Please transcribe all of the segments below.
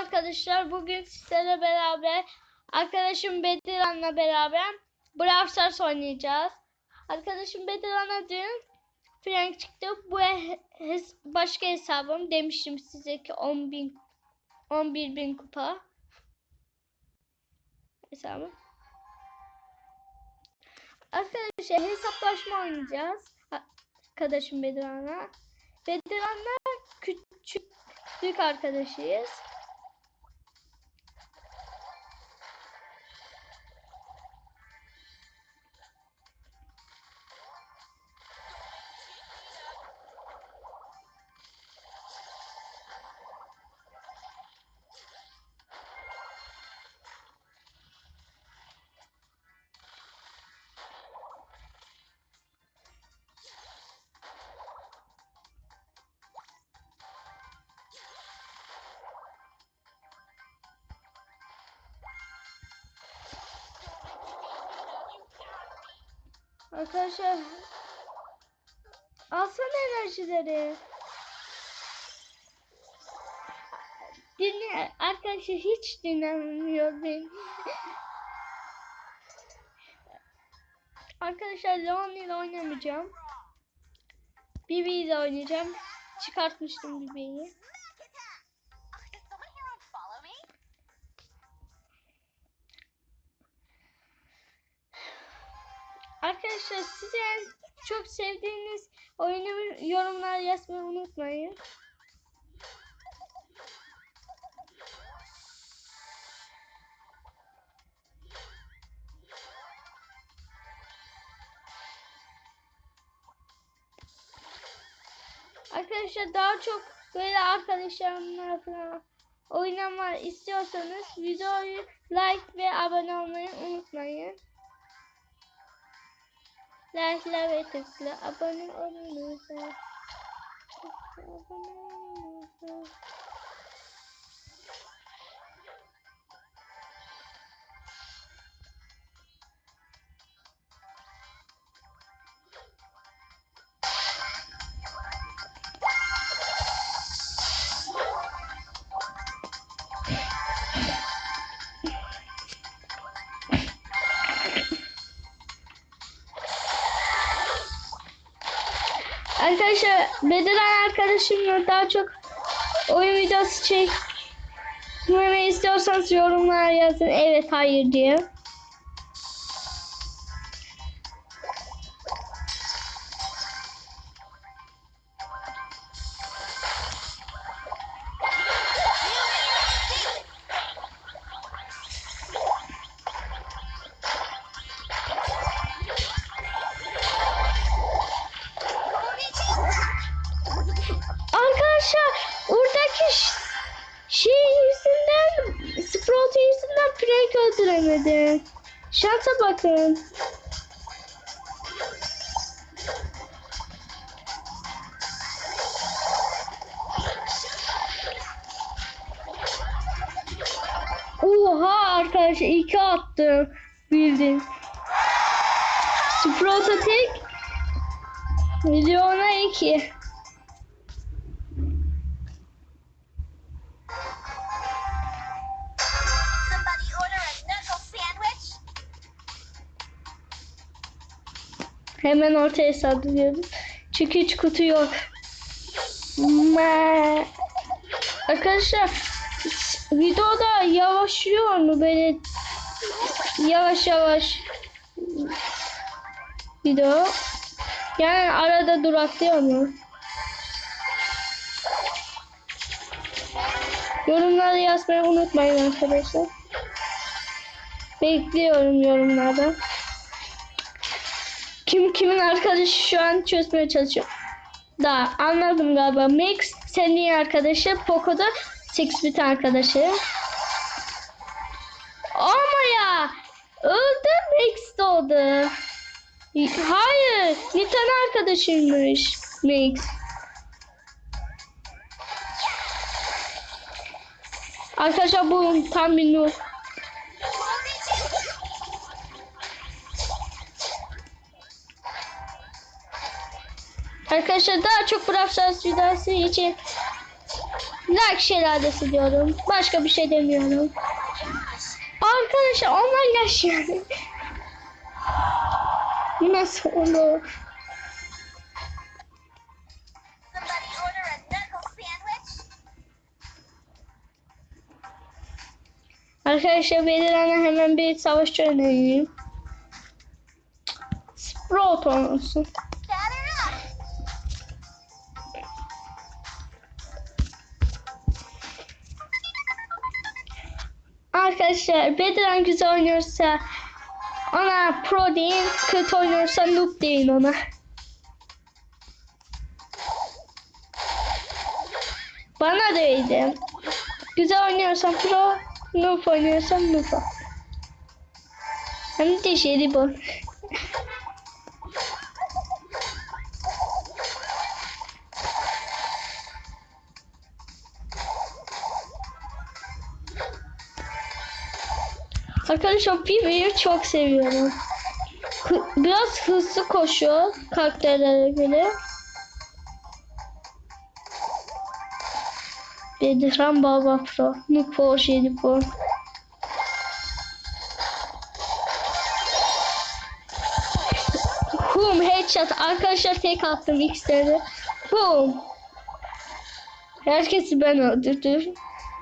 arkadaşlar. Bugün sizlerle beraber arkadaşım Bediran'la beraber Brawl Stars oynayacağız. Arkadaşım Bediran'a dün Frank çıktı. Bu he- hes- başka hesabım. Demiştim size ki 10 bin 11 bin kupa hesabım. Arkadaşlar hesaplaşma oynayacağız. Arkadaşım Bediran'la. Bediran'la küçüklük arkadaşıyız. Arkadaşlar alsana enerjileri. Dinle arkadaşlar hiç dinlemiyor beni. arkadaşlar Leon ile oynamayacağım. Bibi ile oynayacağım. Çıkartmıştım Bibi'yi. Çok sevdiğiniz oyunu yorumlar yazmayı unutmayın. Arkadaşlar daha çok böyle arkadaşlarımla falan oynama istiyorsanız videoyu like ve abone olmayı unutmayın. Like'la ve tıkla abone olunursa. Abone olunursa. Bediren arkadaşımla daha çok oyun videosu çekmemi istiyorsanız yorumlara yazın evet hayır diye. Şansa bakın. Oha arkadaşlar iki attım. Bildin. Sprout'a tek Milyona iki. Hemen ortaya saldırıyorum. Çünkü hiç kutu yok. Ma- Arkadaşlar videoda yavaşlıyor mu böyle yavaş yavaş video yani arada duraklıyor mu? Yorumlarda yazmayı unutmayın arkadaşlar. Bekliyorum yorumlarda. Kim kimin arkadaşı şu an çözmeye çalışıyor. Da anladım galiba. Max senin arkadaşı. Poco da Six bit arkadaşı. Ama ya öldü Max doğdu. Hayır. Bir tane arkadaşıymış Max. Arkadaşlar bu tam bir noob. Arkadaşlar daha çok Brawl Stars videosu için Like şelalesi diyorum. Başka bir şey demiyorum. Arkadaşlar onlar yaş yani. Nasıl olur? Arkadaşlar Bedirhan'a hemen bir savaşçı önereyim. Sprout olsun. Arkadaşlar Bedirhan güzel oynuyorsa ona pro deyin, kötü oynuyorsa noob deyin ona. Bana da öyle. Güzel oynuyorsan pro, noob oynuyorsan noob. Hem de jelibon. Arkadaşlar Pipi'yi çok seviyorum. Biraz hızlı koşuyor karakterlere göre. Bedirhan Baba Pro. Nupo Jelibon. Boom headshot. Arkadaşlar tek attım X'leri. Boom. Herkesi ben öldürdüm.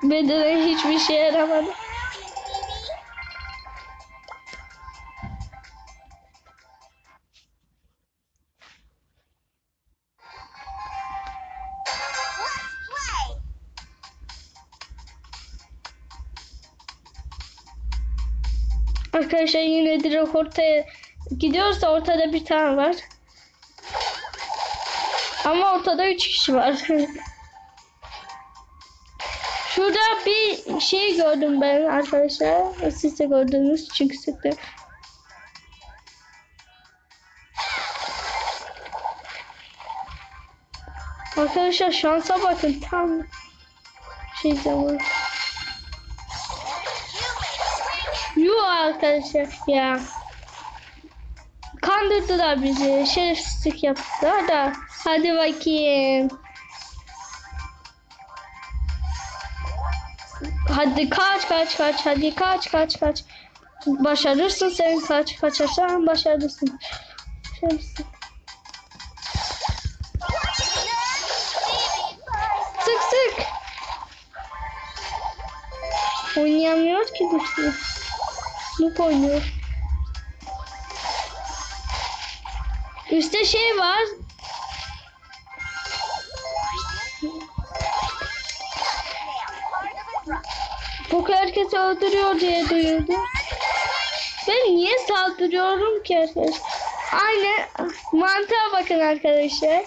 Bedirhan hiçbir şey yaramadı. Arkadaşlar yine direkt ortaya gidiyoruz da ortada bir tane var. Ama ortada üç kişi var. Şurada bir şey gördüm ben arkadaşlar. Siz de gördünüz çünkü sıktı. Arkadaşlar şansa bakın tam şey zaman. Arkadaşlar ya. Kandırdılar bizi. Şerefsizlik yaptılar da. Hadi bakayım. Hadi kaç kaç kaç. Hadi kaç kaç kaç. Başarırsın sen kaç. Kaçarsan başarırsın. Şerefsiz. Sık sık. Oynayamıyor ki düştü. Noob oynuyor. Üstte şey var. Bu herkesi öldürüyor diye duyurdum. Ben niye saldırıyorum ki arkadaşlar? Aynı mantığa bakın arkadaşlar.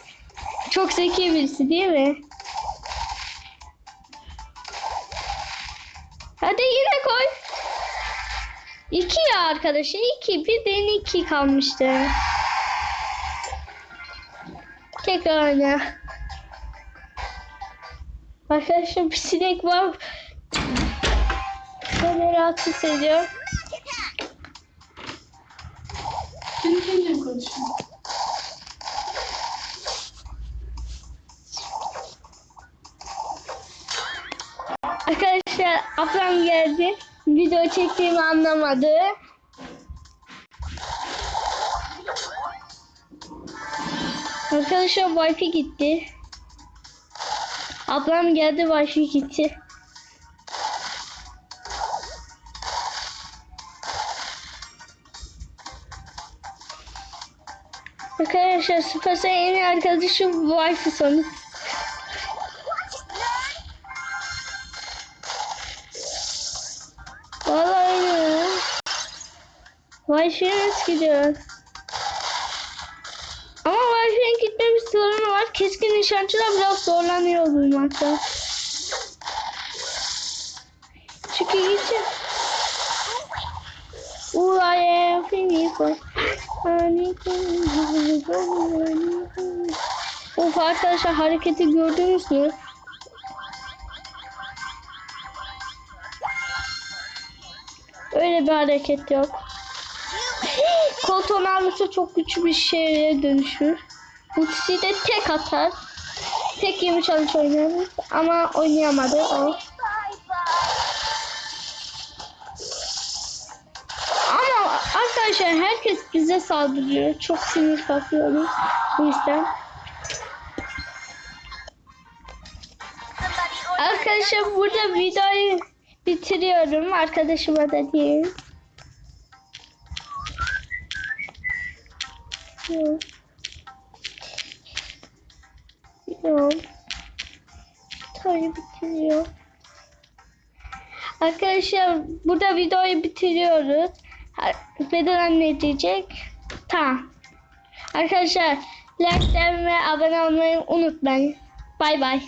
Çok zeki birisi değil mi? Hadi yine koy. İki ya arkadaşlar. iki. Birden iki kalmıştı. Tekrar oyna. Arkadaşlar bir sinek var. Beni rahatsız ediyor. Kendi kendine konuşuyor. Arkadaşlar ablam geldi. Video çektiğimi anlamadı. Arkadaşlar wifi gitti. Ablam geldi wifi gitti. Arkadaşlar Supercell en iyi arkadaşım wifi sonu. Nasıl gidiyor? Ama Wi-Fi'nin gitme bir sorunu var. Keskin nişancılar biraz zorlanıyor bulmakta. Çünkü geçin. Ulaye finiko. Of arkadaşlar hareketi gördünüz mü? Öyle bir hareket yok. Koltuğun alması çok güçlü bir şeye dönüşür. Ultisi de tek atar. tek 20 challenge oynuyoruz ama oynayamadı o. Ama arkadaşlar herkes bize saldırıyor. Çok sinir kapıyoruz bu yüzden. Arkadaşlar burada videoyu bitiriyorum. Arkadaşıma da diyeyim. Yok. Yok. Tabii bitiriyor. Arkadaşlar burada videoyu bitiriyoruz. Ha- Bedelen ne diyecek? Tamam. Arkadaşlar like ve abone olmayı unutmayın. Bay bay.